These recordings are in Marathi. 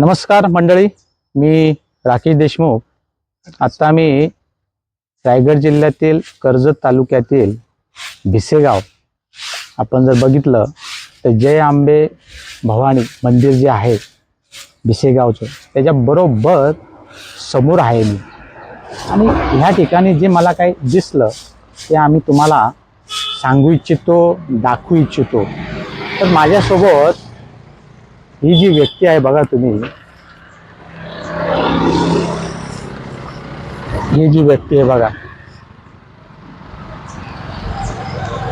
नमस्कार मंडळी मी राकेश देशमुख. आत्ता मी रायगड जिल्ह्यातील कर्जत तालुक्यातील भिसेगाव. आपण जर बघितलं तर जय आंबे भवानी मंदिर जे आहे भिसेगावचं त्याच्या बरोबर समोर आहे मी. आणि ह्या ठिकाणी जे मला काही दिसलं ते आम्ही तुम्हाला सांगू इच्छितो दाखवू इच्छितो. तर माझ्यासोबत ही जी व्यक्ती आहे बघा तुम्ही ही जी व्यक्ती आहे बघा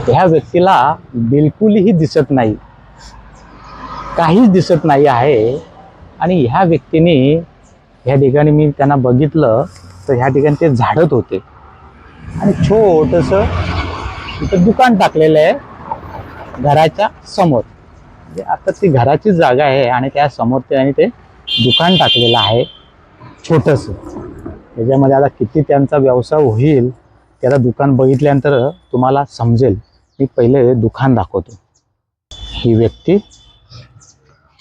ह्या व्यक्तीला बिलकुलही दिसत नाही काहीच दिसत नाही आहे. आणि ह्या व्यक्तीने ह्या ठिकाणी मी त्यांना बघितलं तर ह्या ठिकाणी ते झाडत होते. आणि छोटंसं इथं दुकान टाकलेलं आहे घराच्या समोर. म्हणजे आता ती घराची जागा आहे आणि त्या समोर त्यांनी ते दुकान टाकलेलं आहे छोटंसं. त्याच्यामध्ये आता किती त्यांचा व्यवसाय होईल त्याला दुकान बघितल्यानंतर तुम्हाला समजेल. मी पहिले दुकान दाखवतो. ही व्यक्ती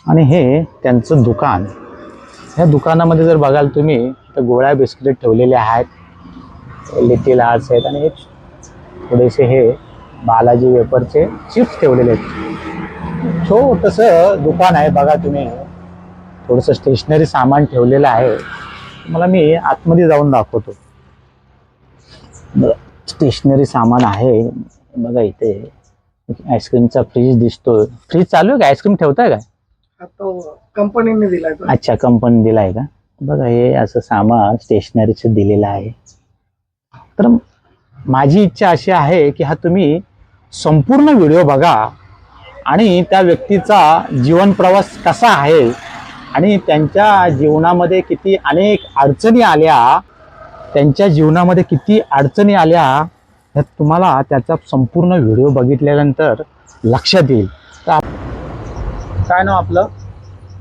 आणि हे त्यांचं दुकान. ह्या दुकानामध्ये जर बघाल तुम्ही तर गोळ्या बिस्किट ठेवलेले आहेत. लिटिल आर्ट्स आहेत आणि थोडेसे हे बालाजी वेपरचे चिप्स ठेवलेले आहेत. छोटंसं दुकान आहे बघा तुम्ही. थोडंसं स्टेशनरी सामान ठेवलेलं आहे. मला मी आतमध्ये जाऊन दाखवतो. स्टेशनरी सामान आहे. बघा इथे. आईस्क्रीमचा फ्रीज दिसतोय. फ्रीज चालू आहे का? आईस्क्रीम ठेवताय का? तो कंपनीने दिलाय तो. अच्छा कंपनी दिला आहे का? बघा हे असं सामान स्टेशनरीचं दिलेलं आहे. तर माझी इच्छा अशी आहे की हा तुम्ही संपूर्ण व्हिडिओ बघा. आणि त्या व्यक्तीचा जीवन प्रवास कसा आहे आणि त्यांच्या जीवनामध्ये किती अनेक अडचणी आल्या त्यांच्या जीवनामध्ये किती अडचणी आल्या ह्यात तुम्हाला त्याचा संपूर्ण व्हिडिओ बघितल्यानंतर लक्षात येईल. तर काय नाव आपलं?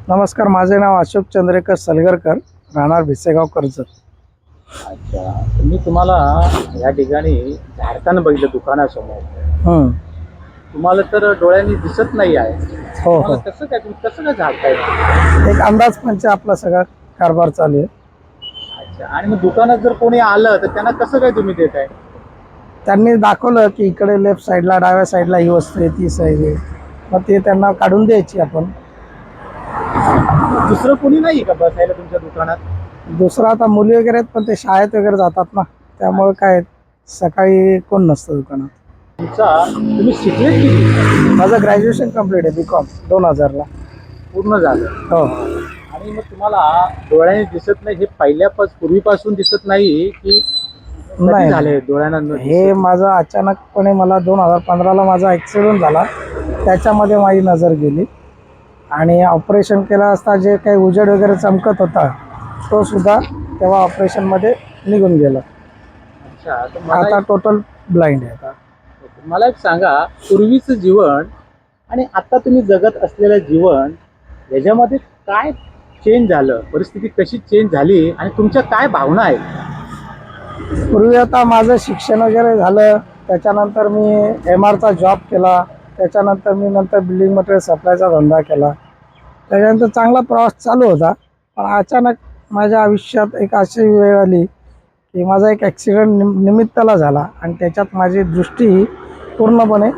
नमस्कार माझे नाव अशोक चंद्रेकर सलगरकर राहणार भिसेगाव कर्जत. अच्छा मी तुम्हाला या ठिकाणी झाडताना बघितलं दुकानासमोर. तुम्हाला तर डोळ्यांनी दिसत नाही आहे. हो हो. तुम्हाला कसं काय तुम्ही कसं काय झाडताय? एक अंदाज पंच आपला सगळा. कारभार चालू आहे. अच्छा. आणि मग दुकानात जर कोणी आलं तर त्यांना कसं काय तुम्ही देताय? त्यांनी दाखवलं की इकडे लेफ्ट साईडला डाव्या साईडला ही वस्तू आहे ती साईड आहे. मग ते त्यांना काढून द्यायची आपण. दुसरं कोणी नाही का बसायला तुमच्या दुकानात? दुसरं आता मुली वगैरे आहेत पण ते शाळेत वगैरे जातात ना. त्यामुळे काय सकाळी कोण नसतं दुकानात. तुम्ही शिकले किती? माझं ग्रॅज्युएशन कंप्लीट आहे बी कॉम दोन हजारला. पूर्ण झालं. हो. आणि मग तुम्हाला डोळ्याने दिसत नाही हे पहिल्यापासून पूर्वीपासून दिसत नाही की नाही. झाले डोळ्यांना न हे माझं अचानकपणे मला दोन हजार पंधराला माझा ॲक्सिडेंट झाला. त्याच्यामध्ये माझी नजर गेली. आणि ऑपरेशन केलं असता जे काही उजेड वगैरे चमकत होता तो सुद्धा तेव्हा ऑपरेशनमध्ये निघून गेला. अच्छा तर मला आता टोटल ब्लाइंड आहे. आता मला एक सांगा पूर्वीचं जीवन आणि आता तुम्ही जगत असलेलं जीवन याच्यामध्ये काय चेंज झालं? परिस्थिती कशी चेंज झाली आणि तुमच्या काय भावना आहेत? पूर्वी आता माझं शिक्षण वगैरे झालं त्याच्यानंतर मी एम आरचा जॉब केला त्याच्यानंतर मी नंतर बिल्डिंग मटेरियल सप्लायचा धंदा केला. त्याच्यानंतर चांगला प्रवास चालू होता पण अचानक माझ्या आयुष्यात एक अशी वेळ आली की माझा एक ॲक्सिडेंट निम निमित्ताला झाला आणि त्याच्यात माझी दृष्टी पूर्णपणे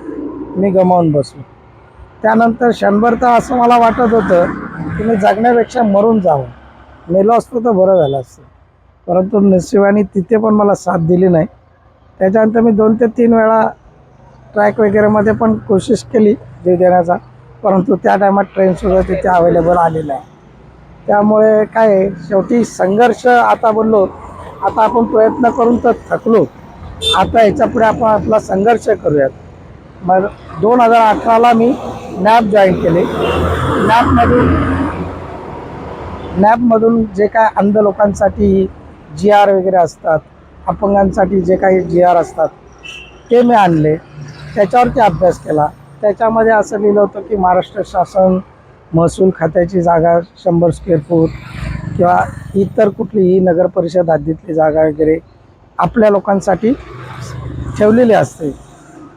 मी गमावून बसलो. त्यानंतर क्षणभर तर असं मला वाटत होतं की मी जगण्यापेक्षा मरून जावं. मेलो असतो तर बरं झालं असतं. परंतु नशिबाने तिथे पण मला साथ दिली नाही. त्याच्यानंतर मी दोन ते तीन वेळा ट्रॅक वगैरेमध्ये पण कोशिश केली जीव देण्याचा. परंतु त्या टायमात ट्रेनसुद्धा तिथे अवेलेबल आलेलं आहे. त्यामुळे काय आहे, शेवटी संघर्ष आता बोललो. आता आपण प्रयत्न करून तर थकलो. आता याच्यापुढे आपण आपला संघर्ष करूयात. मग दोन हजार अठराला मी नॅप जॉईन केले. नॅपमधून नॅपमधून जे काय अंध लोकांसाठी जी आर वगैरे असतात अपंगांसाठी जे काही जी आर असतात ते मी आणले. त्याच्यावरती अभ्यास केला. त्याच्यामध्ये असं लिहिलं होतं की महाराष्ट्र शासन महसूल खात्याची जागा शंभर स्क्वेअर फूट किंवा इतर कुठलीही नगर परिषद हद्दीतली जागा वगैरे आपल्या लोकांसाठी ठेवलेली असते.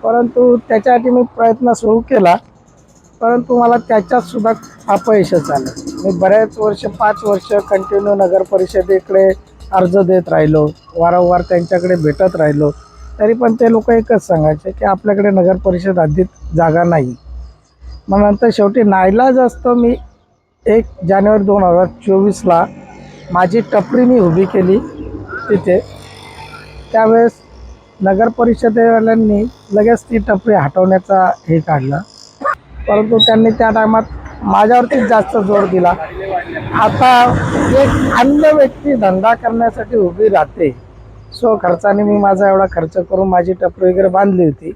परंतु त्याच्यासाठी मी प्रयत्न सुरू केला. परंतु मला त्याच्यातसुद्धा अपयशच आलं. मी बऱ्याच वर्ष पाच वर्ष कंटिन्यू नगर परिषदेकडे अर्ज देत राहिलो. वारंवार त्यांच्याकडे भेटत राहिलो. तरी पण ते लोक एकच सांगायचे की आपल्याकडे नगर परिषद हद्दीत जागा नाही. मग नंतर शेवटी नाईलाज असतं. मी एक जानेवारी दोन हजार चोवीसला माझी टपरी मी उभी केली तिथे. त्यावेळेस नगर परिषदेवाल्यांनी लगेच ती टपरी हटवण्याचा हे काढला. परंतु त्यांनी त्या टायमात माझ्यावरतीच जास्त जोर दिला. आता एक अन्य व्यक्ती धंदा करण्यासाठी उभी राहते. सो खर्चाने मी माझा एवढा खर्च करून माझी टपरी वगैरे बांधली होती.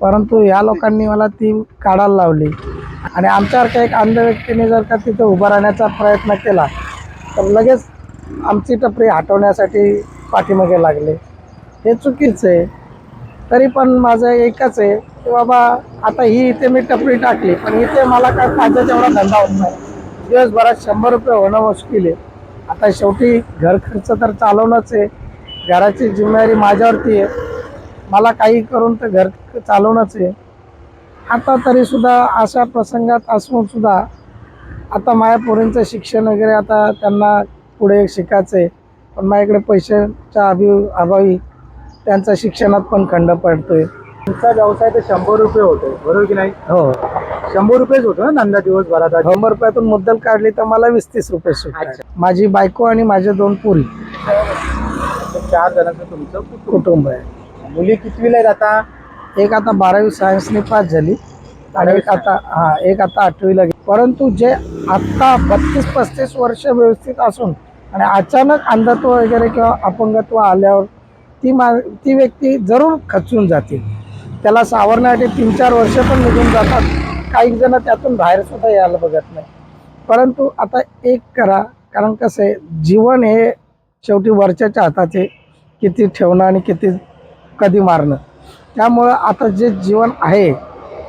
परंतु ह्या लोकांनी मला ती काढायला लावली. आणि आमच्यासारख्या एक अंध व्यक्तीने जर का तिथे उभा राहण्याचा प्रयत्न केला तर लगेच आमची टपरी हटवण्यासाठी पाठीमागे लागले. हे चुकीचं आहे. तरी पण माझं एकच आहे की बाबा आता ही इथे मी टपरी टाकली पण इथे मला काय पाहिजे तेवढा धंदा होत नाही. दिवसभरात शंभर रुपये होणं मुश्किल आहे. आता शेवटी घर खर्च तर चालवणंच आहे. घराची जिम्मेदारी माझ्यावरती आहे. मला काही करून तर घर चालवणंच आहे. आता तरीसुद्धा अशा प्रसंगात असून सुद्धा आता माझ्या पोरींचं शिक्षण वगैरे आता त्यांना पुढे शिकायचं आहे पण माझ्याकडे पैशाच्या अभि अभावी त्यांचा शिक्षणात पण खंड पडतोय. तुमचा व्यवसाय तर शंभर रुपये होतो बरोबर की नाही? हो. शंभर रुपयेच होतो ना धंदा दिवसभरात शंभर रुपयातून मुद्दल काढली तर मला वीस तीस रुपये सुटतात. माझी बायको आणि माझे दोन पुरी. चार जणांचं तुमचं कुटुंब. कुटुंब आहे. मुली कितवीला आहेत आता? एक आता बारावी सायन्सने पास झाली आणि एक आता हा एक आता आठवीला गेली. परंतु जे आत्ता बत्तीस पस्तीस वर्ष व्यवस्थित असून आणि अचानक अंधत्व वगैरे किंवा अपंगत्व आल्यावर ती मा ती व्यक्ती जरूर खचून जाते त्याला सावरण्यासाठी तीन चार वर्ष पण निघून जातात. काही जण त्यातून बाहेर सुद्धा यायला बघत नाही. परंतु आता एक करा. कारण कसं आहे जीवन हे शेवटी वरच्याच्या हाताचे किती ठेवणं आणि किती कधी मारणं. त्यामुळं आता जे जीवन आहे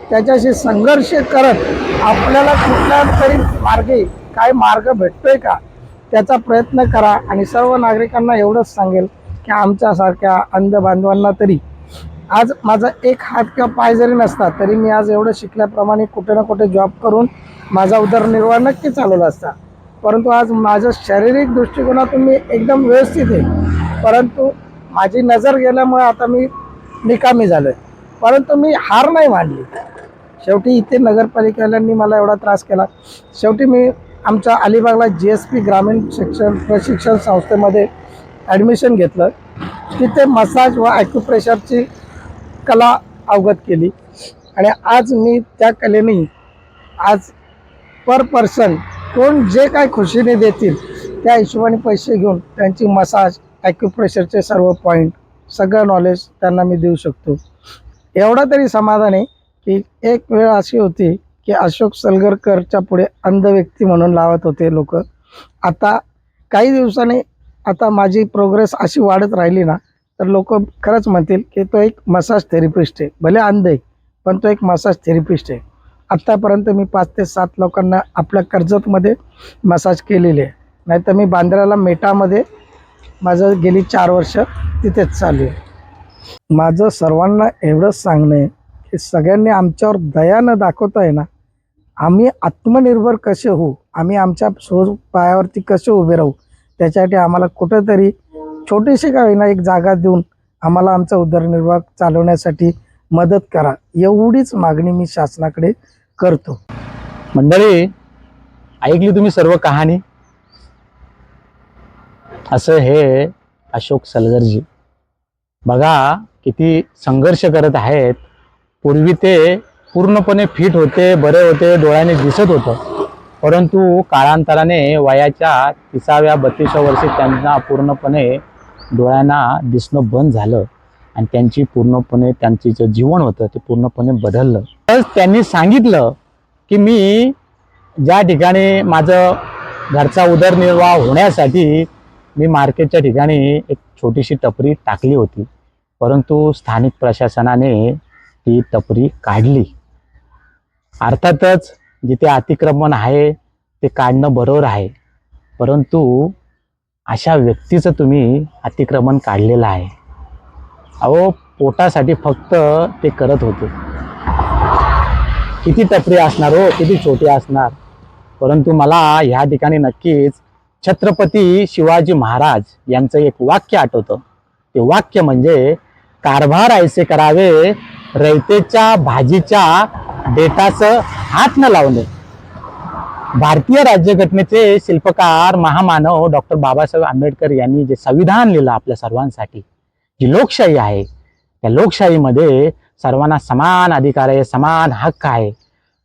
त्याच्याशी संघर्ष करत आपल्याला कुठल्या तरी मार्गे काय मार्ग भेटतोय का त्याचा प्रयत्न करा आणि सर्व नागरिकांना एवढंच सांगेल. की आमच्यासारख्या अंध बांधवांना तरी. आज माझा एक हात किंवा पाय जरी नसता तरी मी आज एवढं शिकल्याप्रमाणे कुठे ना कुठे जॉब करून माझा उदरनिर्वाह नक्की चालवला असता. परंतु आज माझं शारीरिक दृष्टिकोनातून मी एकदम व्यवस्थित आहे. परंतु माझी नजर गेल्यामुळे आता मी निकामी झालो आहे परंतु मी हार नाही मानली. शेवटी इथे नगरपालिकेवाल्यांनी मला एवढा त्रास केला. शेवटी मी आमच्या अलिबागला जी एस पी ग्रामीण शिक्षण प्रशिक्षण संस्थेमध्ये ॲडमिशन घेतलं तिथे मसाज व ॲक्युप्रेशरची कला अवगत केली. आणि आज मी त्या कलेने आज पर पर्सन कोण जे काय खुशीने देतील त्या हिशोबाने पैसे घेऊन त्यांची मसाज ॲक्युप्रेशरचे सर्व पॉईंट सगळं नॉलेज त्यांना मी देऊ शकतो. एवढा तरी समाधान आहे की एक वेळ अशी होती की अशोक सलगरकरच्या पुढे अंध व्यक्ती म्हणून लावत होते लोक. आता काही दिवसांनी आता माझी प्रोग्रेस अशी वाढत राहिली ना तर लोक खरंच म्हणतील की तो एक मसाज थेरपिस्ट आहे. भले अंध आहे पण तो एक मसाज थेरपिस्ट आहे. आत्तापर्यंत मी पाच ते सात लोकांना आपल्या कर्जतमध्ये मसाज केलेली आहे. नाहीतर मी बांद्र्याला मेटामध्ये माझं गेली चार वर्ष तिथेच चालू आहे. माझं सर्वांना एवढंच सांगणं आहे की सगळ्यांनी आमच्यावर दया न दाखवता आहे ना आम्ही आत्मनिर्भर कसे होऊ? आम्ही आमच्या सो पायावरती कसे उभे राहू? त्याच्यासाठी आम्हाला कुठंतरी छोटीशी का होईना एक जागा देऊन आम्हाला आमचा उदरनिर्वाह चालवण्यासाठी मदत करा एवढीच मागणी मी शासनाकडे करतो. मंडळी ऐकली तुम्ही सर्व कहाणी? असं हे अशोक सलगरजी. बघा किती संघर्ष करत आहेत. पूर्वी ते पूर्णपणे फिट होते बरे होते डोळ्याने दिसत होतं. परंतु काळांतराने वयाच्या तिसाव्या बत्तीसव्या वर्षी त्यांना पूर्णपणे डोळ्यांना दिसणं बंद झालं. आणि त्यांची पूर्णपणे त्यांचे जे जीवन होतं ते पूर्णपणे बदललं. तर त्यांनी सांगितलं की मी ज्या ठिकाणी माझं घरचा उदरनिर्वाह होण्यासाठी मी मार्केटच्या ठिकाणी एक छोटीशी टपरी टाकली होती. परंतु स्थानिक प्रशासनाने ती टपरी काढली. अर्थातच जिथे अतिक्रमण आहे ते काढणं बरोबर आहे. परंतु अशा व्यक्तीचं तुम्ही अतिक्रमण काढलेलं आहे. अहो पोटासाठी फक्त ते करत होते. किती टपरी असणार हो किती छोटी असणार. परंतु मला ह्या ठिकाणी नक्कीच छत्रपती शिवाजी महाराज यांचं एक वाक्य आठवतं. ते वाक्य म्हणजे कारभार ऐसे करावे रयतेच्या भाजीच्या डेटाचं हात न लावणे भारतीय राज्यघटनेचे शिल्पकार महामानव डॉक्टर बाबासाहेब आंबेडकर यांनी जे संविधान लिहिलं आपल्या सर्वांसाठी जी लोकशाही आहे त्या लोकशाहीमध्ये सर्वांना समान अधिकार आहे समान हक्क आहे.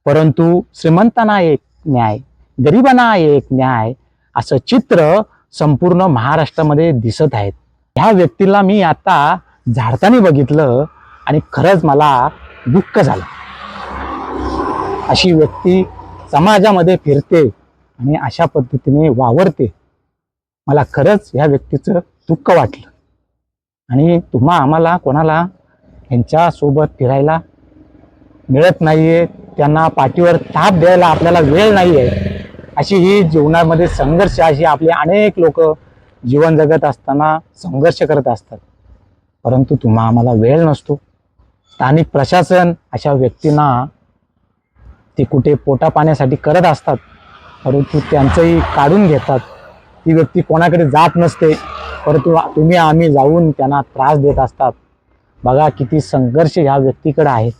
परंतु श्रीमंतांना एक न्याय गरिबांना एक न्याय असं चित्र संपूर्ण महाराष्ट्रामध्ये दिसत आहेत. ह्या व्यक्तीला मी आता झाडताना बघितलं आणि खरंच मला दुःख झालं. अशी व्यक्ती समाजामध्ये फिरते आणि अशा पद्धतीने वावरते. मला खरंच ह्या व्यक्तीचं दुःख वाटलं. आणि तुम्हा आम्हाला कोणाला यांच्यासोबत फिरायला मिळत नाही आहे त्यांना पाठीवर ताप द्यायला आपल्याला वेळ नाही आहे अशी ही जीवनामध्ये संघर्ष अशी आपले अनेक लोक जीवन जगत असताना संघर्ष करत असतात. परंतु तुम्हा आम्हाला वेळ नसतो. स्थानिक प्रशासन अशा व्यक्तींना ते कुठे पोटा पाण्यासाठी करत असतात परंतु त्यांचंही काढून घेतात. ती व्यक्ती कोणाकडे जात नसते परंतु तुम्ही आम्ही जाऊन त्यांना त्रास देत असतात. बघा किती संघर्ष ह्या व्यक्तीकडे आहे.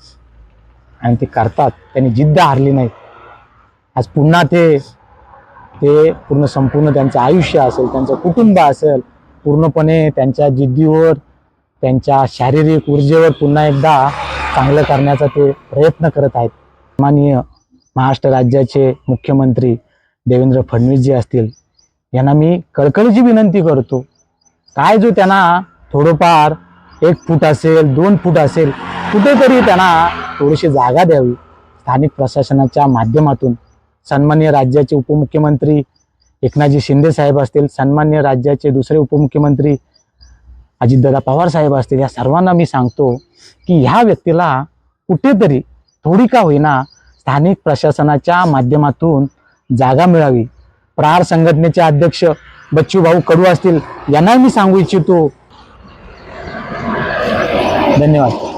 आणि ते करतात. त्यांनी जिद्द हारली नाही. आज पुन्हा ते ते पूर्ण संपूर्ण त्यांचं आयुष्य असेल त्यांचं कुटुंब असेल पूर्णपणे त्यांच्या जिद्दीवर त्यांच्या शारीरिक ऊर्जेवर पुन्हा एकदा चांगलं करण्याचा ते प्रयत्न करत आहेत. माननीय महाराष्ट्र राज्याचे मुख्यमंत्री देवेंद्र फडणवीसजी असतील यांना मी कळकळीची विनंती करतो. काय जो त्यांना थोडंफार एक फूट असेल दोन फूट असेल कुठेतरी त्यांना थोडीशी जागा द्यावी. स्थानिक प्रशासनाच्या माध्यमातून सन्मान्य राज्याचे उपमुख्यमंत्री एकनाथजी शिंदे साहेब असतील सन्मान्य राज्याचे दुसरे उपमुख्यमंत्री अजितदादा पवार साहेब असतील या सर्वांना मी सांगतो की ह्या व्यक्तीला कुठेतरी थोडी का होईना स्थानिक प्रशासनाच्या माध्यमातून जागा मिळावी. प्रहार संघटनेचे अध्यक्ष बच्चू भाऊ कडू असतील यांनाही मी सांगू इच्छितो. धन्यवाद.